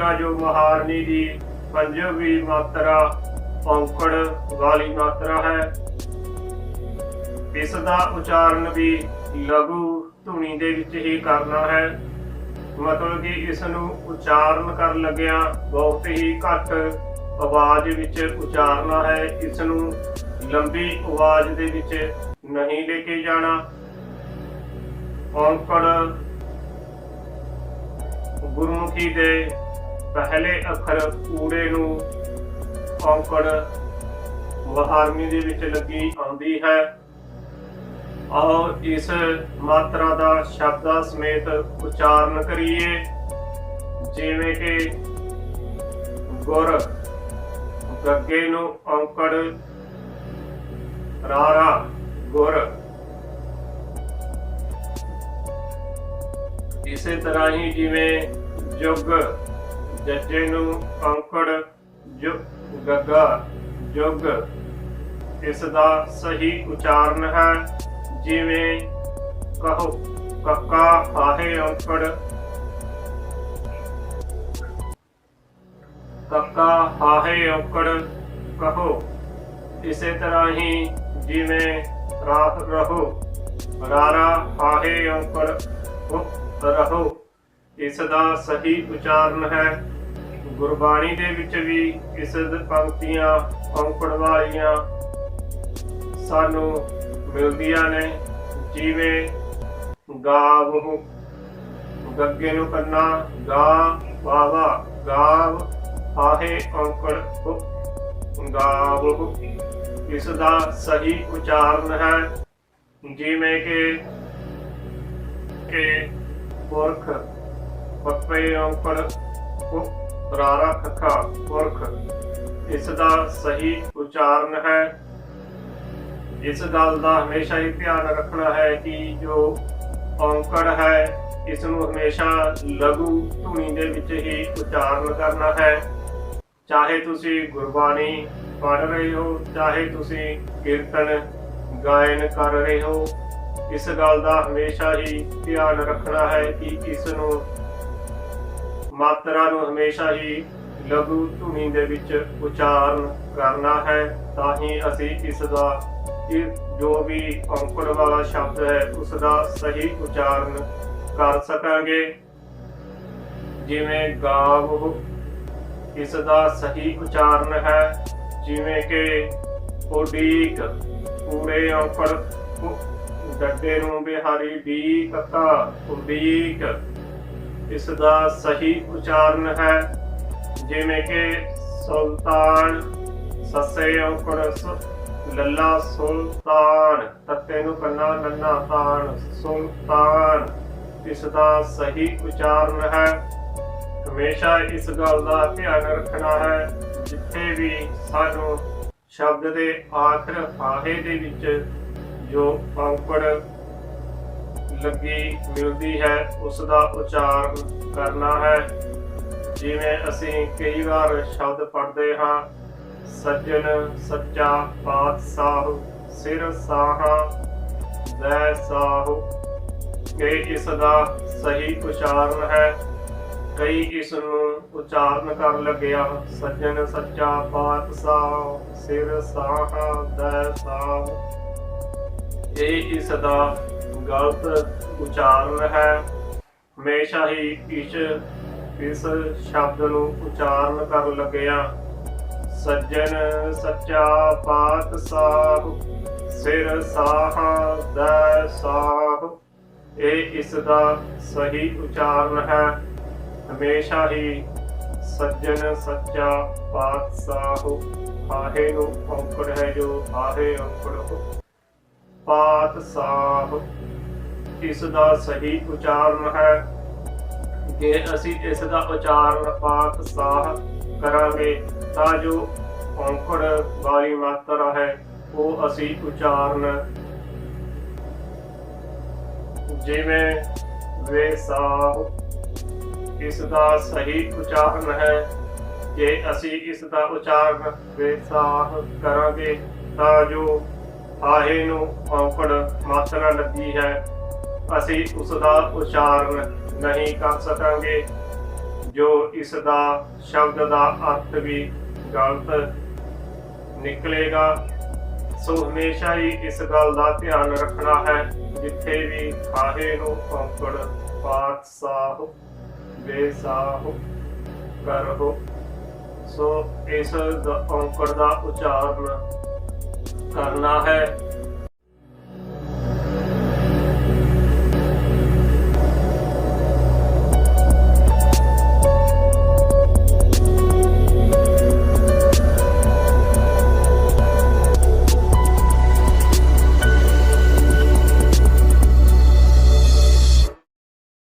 ਮਾਤਰਾ ਜੋ ਮਹਾਰਨੀ ਦੀ ਪੰਜਵੀਂ ਮਾਤਰਾ ਔਂਕੜ ਵਾਲੀ ਮਾਤਰਾ ਹੈ। ਇਸ ਦਾ ਉਚਾਰਨ ਵੀ ਲਘੂ ਧੁਨੀ ਦੇ ਵਿੱਚ ਹੀ ਕਰਨਾ ਹੈ। ਮਤਲਬ ਕਿ ਇਸ ਨੂੰ ਉਚਾਰਨ ਕਰਨ ਲੱਗਿਆ ਬਹੁਤ ਹੀ ਘੱਟ ਆਵਾਜ਼ ਵਿੱਚ ਉਚਾਰਨਾ ਹੈ। ਇਸ ਨੂੰ ਲੰਬੀ ਆਵਾਜ਼ ਦੇ ਵਿੱਚ ਨਹੀਂ ਲੈ ਕੇ ਜਾਣਾ। ਔਂਕੜ ਗੁਰਮੁਖੀ ਦੇ ਪਹਿਲੇ ਅੱਖਰ ਊੜੇ ਨੂੰ ਔਂਕੜ ਵਹਾਰਮੀ ਦੇ ਵਿੱਚ ਲੱਗੀ ਆਉਂਦੀ ਹੈ। ਆਓ ਇਸ ਮਾਤਰਾ ਦਾ ਸ਼ਬਦਾਂ ਸਮੇਤ ਉਚਾਰਨ ਕਰੀਏ। ਜਿਵੇਂ ਕਿ ਗੁਰ ਗੱਗੇ ਨੂੰ ਔਂਕੜ, ਰਾਰਾ ਗੁਰ। ਇਸੇ ਤਰ੍ਹਾਂ ਹੀ ਜਿਵੇਂ ਜੁਗ ਜੱਜੇ ਨੂੰ ਔਂਕੜ ਗੱਗਾ ਜੁਗ। ਇਸ ਦਾ ਸਹੀ ਉਚਾਰਨ ਹੈ, ਜਿਵੇਂ ਕਹੋ, ਕੱਕਾ ਆਹੇ ਔਂਕੜ। ਕੱਕਾ ਆਹੇ ਔਂਕੜ, ਕਹੋ, ਇਸੇ ਤਰ੍ਹਾਂ ਹੀ ਜਿਵੇਂ ਰਾਤ ਰਹੋ। ਰਾਰਾ ਆਹੇ ਔਂਕੜ ਉਪ ਰਹੋ। ਇਸ ਦਾ ਸਹੀ ਉਚਾਰਨ ਹੈ। ਗੁਰਬਾਣੀ ਦੇ ਵਿੱਚ ਵੀ ਇਸ ਪੰਕਤੀਆਂ ਔਂਕੜ ਵਾਲੀਆਂ ਸਾਨੂੰ ਮਿਲਦੀਆਂ ਨੇ। ਜਿਵੇਂ ਗਾਵਹੁ ਗੱਗੇ ਨੂੰ ਕੰਨਾ, ਗਾ ਬਾਵਾ ਗਾਵ ਆਹੇ ਔਂਕੜ ਉ ਗਾਵਹੁ ਇਸ ਦਾ ਸਹੀ ਉਚਾਰਨ ਹੈ। ਜਿਵੇਂ ਕਿ ਕਿ ਪੁਰਖ ਪੱਪੇ ਔਂਕੜ ਰਾਰਾ ਖਖਾ ਪੁਰਖ। ਇਸ ਦਾ ਸਹੀ ਉਚਾਰਨ ਹੈ। ਇਸ ਗੱਲ ਦਾ ਹਮੇਸ਼ਾ ਹੀ ਧਿਆਨ ਰੱਖਣਾ ਹੈ ਕਿ ਜੋ ਔਂਕੜ ਹੈ, ਇਸ ਨੂੰ ਹਮੇਸ਼ਾ ਲਘੂ ਧੁਨੀ ਦੇ ਵਿੱਚ ਹੀ ਉਚਾਰਨ ਕਰਨਾ ਹੈ। ਚਾਹੇ ਤੁਸੀਂ ਗੁਰਬਾਣੀ ਪੜ੍ਹ ਰਹੇ ਹੋ, ਚਾਹੇ ਤੁਸੀਂ ਕੀਰਤਨ ਗਾਇਨ ਕਰ ਰਹੇ ਹੋ, ਇਸ ਗੱਲ ਦਾ ਹਮੇਸ਼ਾ ਹੀ ਧਿਆਨ ਰੱਖਣਾ ਹੈ ਕਿ ਇਸ ਨੂੰ ਮਾਤਰਾ ਨੂੰ ਹਮੇਸ਼ਾ ਹੀ ਲਘੂ ਧੁਨੀ ਦੇ ਵਿੱਚ ਉਚਾਰਨ ਕਰਨਾ ਹੈ, ਤਾਂ ਹੀ ਅਸੀਂ ਇਸ ਦਾ ਇਹ ਜੋ ਵੀ ਔਂਕੜ ਵਾਲਾ ਸ਼ਬਦ ਹੈ ਉਸ ਦਾ ਸਹੀ ਉਚਾਰਨ ਕਰ ਸਕਾਂਗੇ। ਜਿਵੇਂ ਗਾਵ ਇਸ ਦਾ ਸਹੀ ਉਚਾਰਨ ਹੈ, ਜਿਵੇਂ ਕਿ ਉਡੀਕ ਪੂਰੇ ਔਂਕੜ ਡੱਡੇ ਨੂੰ ਬਿਹਾਰੀ ਦੀ ਕਥਾ ਉਡੀਕ। ਇਸ ਦਾ ਸਹੀ ਉਚਾਰਨ ਹੈ, ਜਿਵੇਂ ਕਿ ਸੁਲਤਾਨ ਸੱਸੇ ਔਂਕੜ ਲੱਲਾ ਸੁਲਤਾਨ, ਤੱਤੇ ਨੂੰ ਕੰਨਾ ਨੰਨਾ ਤਾਨ ਸੁਲਤਾਨ, ਇਸ ਦਾ ਸਹੀ ਉਚਾਰਨ ਹੈ। ਹਮੇਸ਼ਾ ਇਸ ਗੱਲ ਦਾ ਧਿਆਨ ਰੱਖਣਾ ਹੈ, ਜਿੱਥੇ ਵੀ ਸਾਨੂੰ ਸ਼ਬਦ ਦੇ ਆਖਰ ਫਾਹੇ ਦੇ ਵਿੱਚ ਜੋ ਔਂਕੜ ਲੱਗੀ ਮਿਲਦੀ ਹੈ ਉਸ ਦਾ ਉਚਾਰਨ ਕਰਨਾ ਹੈ। ਜਿਵੇਂ ਅਸੀਂ ਕਈ ਵਾਰ ਸ਼ਬਦ ਪੜ੍ਹਦੇ ਹਾਂ, ਸੱਜਣ ਸੱਚਾ ਪਾਤਸ਼ਾਹ, ਸਿਰ ਸਾਹਾ ਦੈ ਸਾਹੂ। ਇਹ ਇਸ ਦਾ ਸਹੀ ਉਚਾਰਨ ਹੈ, ਕਈ ਇਸ ਨੂੰ ਉਚਾਰਨ ਕਰਨ ਲੱਗਿਆ। ਸੱਜਣ ਸੱਚਾ ਪਾਤਸ਼ਾਹ, ਸਿਰ ਸਾਹਾ ਦੈ ਸਾਹੂ। ਇਹ ਇਸ ਦਾ ਗਲਤ ਉਚਾਰਨ ਹੈ। ਹਮੇਸ਼ਾ ਹੀ ਇਸ ਇਸ ਸ਼ਬਦ ਨੂੰ ਉਚਾਰਨ ਕਰਨ ਲੱਗਿਆ। ਸੱਜਣ ਸੱਚਾ ਪਾਤ ਪਾਤਸ਼ਾਹ ਸਿਰ ਸਾਹਾ ਦੈ ਸਾਹ। ਇਹ ਇਸ ਦਾ ਸਹੀ ਉਚਾਰਨ ਹੈ। ਹਮੇਸ਼ਾ ਹੀ ਸੱਜਣ ਸੱਚਾ ਪਾਤ ਪਾਤਸ਼ਾਹ ਆਹੇ ਨੂੰ ਔਂਕੜ ਹੈ ਜੋ ਆਹੇ ਔਂਕੜ ਪਾਤ ਪਾਤਸ਼ਾਹ ਇਸ ਦਾ ਸਹੀ ਉਚਾਰਨ ਹੈ? ਜੇ ਅਸੀਂ ਇਸ ਦਾ ਉਚਾਰਨ ਪਾਤਸ਼ਾਹ ਕਰਾਂਗੇ, ਤਾਂ ਜੋ ਔਂਕੜ ਵਾਲੀ ਮਾਤਰਾ ਹੈ, ਉਹ ਅਸੀਂ ਉਚਾਰਨ ਜਿਵੇਂ ਵੇਸਾਹ ਇਸ ਦਾ ਸਹੀ ਉਚਾਰਨ ਹੈ, ਜੇ ਅਸੀਂ ਇਸ ਦਾ ਉਚਾਰਨ ਵੇਸਾਹ ਕਰਾਂਗੇ, ਤਾਂ ਜੋ ਆਹੇ ਨੂੰ ਔਂਕੜ ਮਾਤਰਾ ਲੱਗੀ ਹੈ ਅਸੀਂ ਉਸ ਦਾ ਉਚਾਰਨ ਨਹੀਂ ਕਰ ਸਕਾਂਗੇ, ਜੋ ਇਸ ਦਾ ਸ਼ਬਦ ਦਾ ਅਰਥ ਵੀ ਗਲਤ ਨਿਕਲੇਗਾ। ਸੋ ਹਮੇਸ਼ਾ ਹੀ ਇਸ ਗੱਲ ਦਾ ਧਿਆਨ ਰੱਖਣਾ ਹੈ, ਜਿੱਥੇ ਵੀ ਖਾਹੇ ਨੂੰ ਔਕੜ ਪਾਤ ਸਾਹ, ਬੇਸਾਹ ਕਰੋ। ਸੋ ਇਸ ਦਾ ਔਂਕੜ ਦਾ ਉਚਾਰਨ ਕਰਨਾ ਹੈ।